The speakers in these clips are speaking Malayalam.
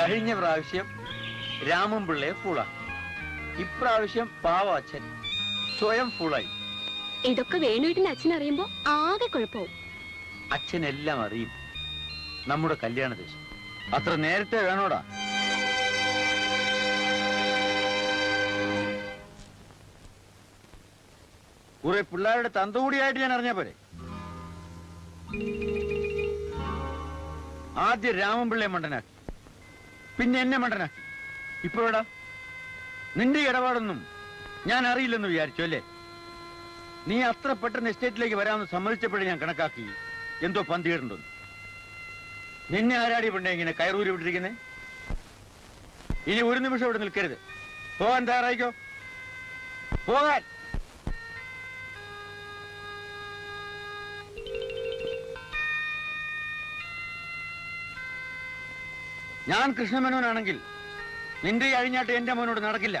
കഴിഞ്ഞ പ്രാവശ്യം രാമൻ പിള്ളയെ ഫൂളാ ഇപ്രാവശ്യം പാവ അച്ഛൻ സ്വയം ഫുളായി ഇതൊക്കെ വേണുവീട്ടിന്റെ അച്ഛൻ അറിയുമ്പോ ആകെ കുഴപ്പവും. അച്ഛൻ എല്ലാം അറിയും. നമ്മുടെ കല്യാണ ദേശം അത്ര നേരത്തെ വേണോടാ? കുറെ പിള്ളേരുടെ തന്തകൂടിയായിട്ട് ഞാൻ അറിഞ്ഞ പോരെ? ആദ്യം രാമൻപിള്ളയെ മണ്ടനാക്കി പിന്നെ എന്നെ മണ്ടനാക്കി ഇപ്പോഴാ നിന്റെ ഇടപാടൊന്നും ഞാൻ അറിയില്ലെന്ന് വിചാരിച്ചു അല്ലേ? നീ അത്ര പെട്ടെന്ന് എസ്റ്റേറ്റിലേക്ക് വരാമെന്ന് സമ്മതിച്ചപ്പോഴേ ഞാൻ കണക്കാക്കി. എന്തോ പന്തിയിടണ്ടെന്ന് നിന്നെ ആരാടി പെണ്ണേ ഇങ്ങനെ കയറൂരി വിട്ടിരിക്കുന്നേ? ഇനി ഒരു നിമിഷം ഇവിടെ നിൽക്കരുത്. പോകാൻ തയ്യാറായിക്കോ? പോകാൻ! ഞാൻ കൃഷ്ണമേനോനാണെങ്കിൽ നിന്റെ ഈ അഴിഞ്ഞാട്ട് എന്റെ മോനോട് നടക്കില്ല.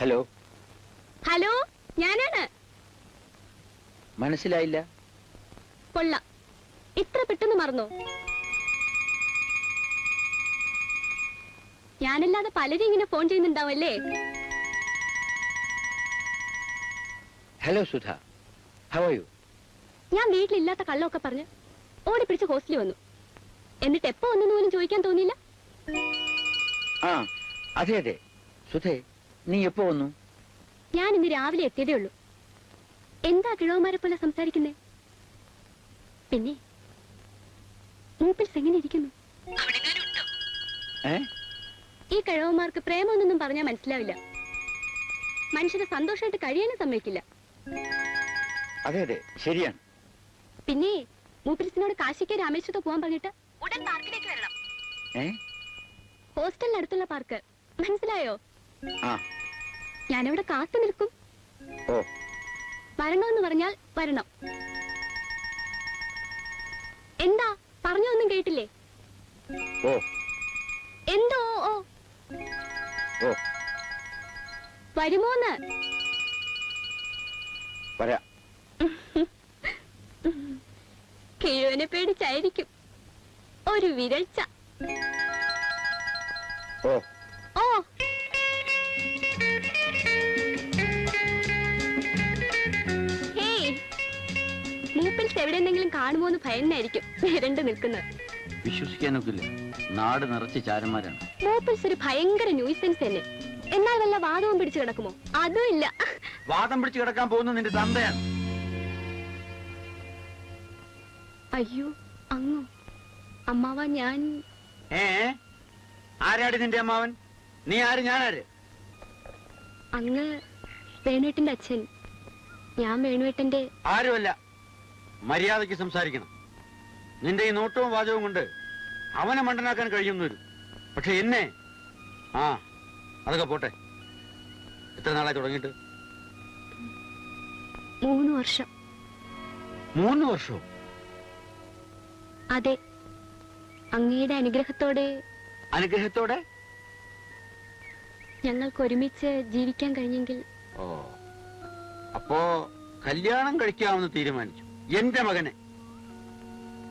ഹലോ? ഹലോ ഞാനാണ്. മനസ്സിലായില്ല. കൊള്ള. ഇത്ര പെട്ടെന്ന് മറന്നോ? ഞാനല്ലാതെ പലരും ഇങ്ങനെ phone ചെയ്യുന്നുണ്ടാവല്ലേ hello Sudha how are you ഞാൻ വീട്ടിലില്ലാത്ത കള്ളമൊക്കെ പറഞ്ഞ് ഓടി പിടിച്ച് ഹോസ്റ്റലിൽ വന്നു. എന്നിട്ട് എപ്പോ ഒന്നും പോലും ചോദിക്കാൻ തോന്നിയില്ല? ആ അതെ അതെ. സുധേ നീ എപ്പോ വന്നു? ഞാൻ ഇന്ന് രാവിലെ എത്തിയതേ ഉള്ളൂ. എന്താ കിഴവന്മാരെ പോലെ സംസാരിക്കുന്നേ? പിന്നെ മൂപ്പിൽസ് എങ്ങനെ ഇരിക്കുന്നു? ഏ? കിഴവന്മാർക്ക് പ്രേമമൊന്നും പറഞ്ഞാൽ മനസ്സിലാവില്ല. മനുഷ്യനെ സന്തോഷമായിട്ട് കഴിയാനും സമ്മതിക്കില്ല. അതെ അതെ. ശരിയാണ്. പിന്നെ മൂപ്പരിസിനോട് കാശിക്ക് രാമേശ്വരത്ത് പോവാൻ പറഞ്ഞിട്ട്? ഉടൻ പാർക്കിലേക്ക് വരണം. ഹോസ്റ്റലിനടുത്തുള്ള പാർക്ക്. മനസ്സിലായോ? ഞാനിവിടെ കാത്തു നിൽക്കും. ഓ. വരണമെന്ന് പറഞ്ഞാൽ വരണം. എന്താ? പറഞ്ഞൊന്നും കേട്ടില്ലേ? ഓ. വരുമോന്ന്? വരാ കിഴുവനെ പേടിച്ചായിരിക്കും. ഒരു വിരൾച്ച ഓ. ഓ. ഹേയ്. മൂപ്പിൽസ് എവിടെയെന്നെങ്കിലും കാണുമോ എന്ന് ഭയന്നായിരിക്കും. നിരണ്ട് നിൽക്കുന്നത്. വിശ്വസിക്കാനൊക്കില്ല. നാട് നിറച്ച് ചാരന്മാരാണ്. മൂപ്പിൽസ് ഒരു ഭയങ്കര ന്യൂസൻസ് തന്നെ. എന്നാൽ വല്ല വാദവും പിടിച്ചു കിടക്കുമോ? അതും ഇല്ല. വാദം പിടിച്ചു കിടക്കാൻ പോകുന്ന നിന്റെ തന്തയാണ് അയ്യോ അങ്ങോ. അമ്മാവ ഞാൻ. ഏ? ആരാടി നിന്റെ അമ്മാവൻ? നീ ആര്? ഞാനാര് അങ്ങ് വേണുവേട്ടന്റെ അച്ഛൻ. ഞാൻ വേണുവേട്ടന്റെ ആരുമല്ല. മര്യാദയ്ക്ക് സംസാരിക്കണം. നിന്റെ ഈ നോട്ടവും വാചകവും കൊണ്ട് അവനെ മണ്ടനാക്കാൻ കഴിയുന്നു പക്ഷെ എന്നെ? ആ അതൊക്കെ പോട്ടെ. എത്ര നാളായി തുടങ്ങിയിട്ട്? മൂന്ന് വർഷം. മൂന്ന് വർഷം? അതെ. അങ്ങയുടെ അനുഗ്രഹത്തോടെ അനുഗ്രഹത്തോടെ? ഞങ്ങൾക്ക് ഒരുമിച്ച് ജീവിക്കാൻ കഴിഞ്ഞെങ്കിൽ ഓ. അപ്പോ കല്യാണം കഴിക്കാമെന്ന് തീരുമാനിച്ചു. എന്റെ മകനെ.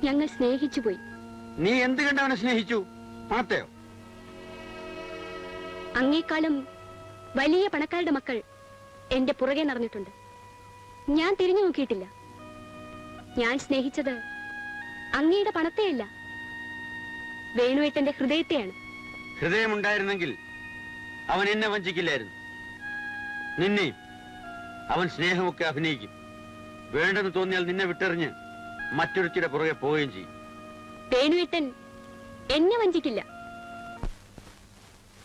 ഞങ്ങൾ സ്നേഹിച്ചു പോയി നീ എന്ത് കണ്ടവനെ സ്നേഹിച്ചു? പണത്തെയോ അങ്ങേക്കാളും വലിയ പണക്കാരുടെ മക്കൾ എന്റെ പുറകെ നടന്നിട്ടുണ്ട്. ഞാൻ തിരിഞ്ഞു നോക്കിയിട്ടില്ല. ഞാൻ സ്നേഹിച്ചത് അങ്ങയുടെ പണത്തെയല്ല. വേണുവേട്ടന്റെ ഹൃദയത്തെയാണ്. ഹൃദയമുണ്ടായിരുന്നെങ്കിൽ അവൻ എന്നെ വഞ്ചിക്കില്ലായിരുന്നു. നിന്നെ അവൻ സ്നേഹമൊക്കെ അഭിനയിക്കും. വേണ്ടെന്ന് തോന്നിയാൽ നിന്നെ വിട്ടെറിഞ്ഞ് മറ്റൊരുത്തിയുടെ പുറകെ പോവുകയും ചെയ്യും. വേണുവേട്ടൻ എന്നെ വഞ്ചിക്കില്ല.